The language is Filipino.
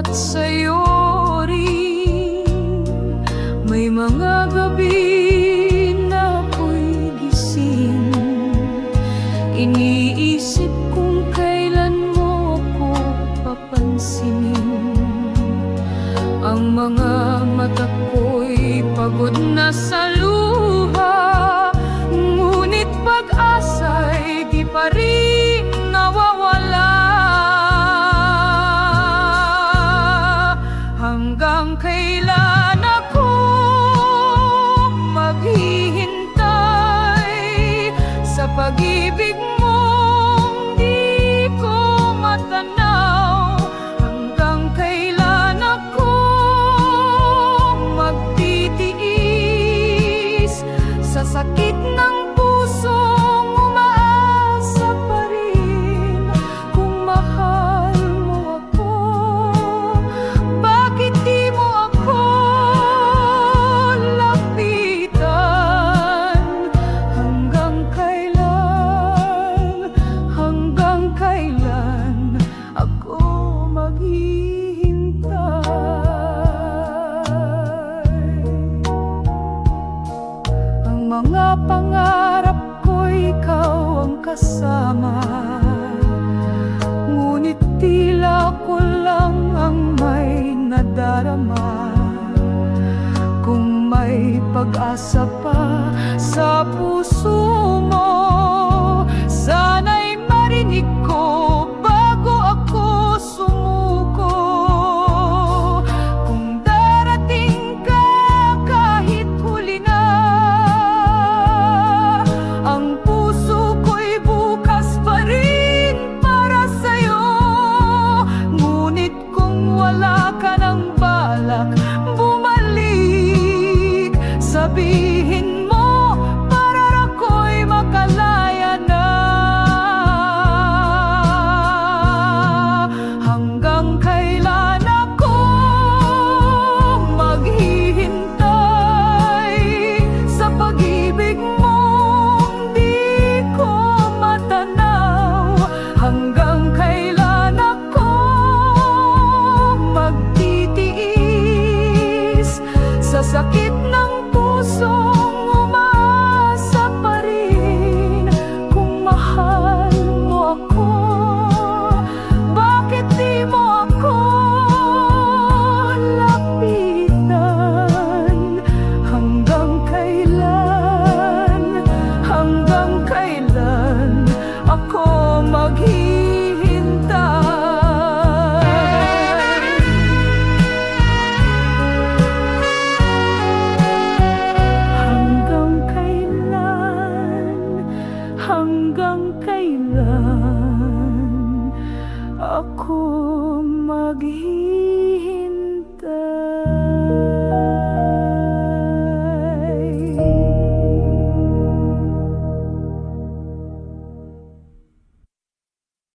at sa'yo rin May mga gabi na ako'y gising. Iniisip kung kailan mo ako papansinin. Ang mga mata ko'y pagod na sa luha. kasama. Ngunit tila ko lang ang may nadarama. Kung may pag-asa pa sa puso bumalik. Sa bilang Sakit ng puso umasa pa ako Bakit mo ako lapitan? Hanggang kailan, hanggang kailan Ako maghihintay? cool.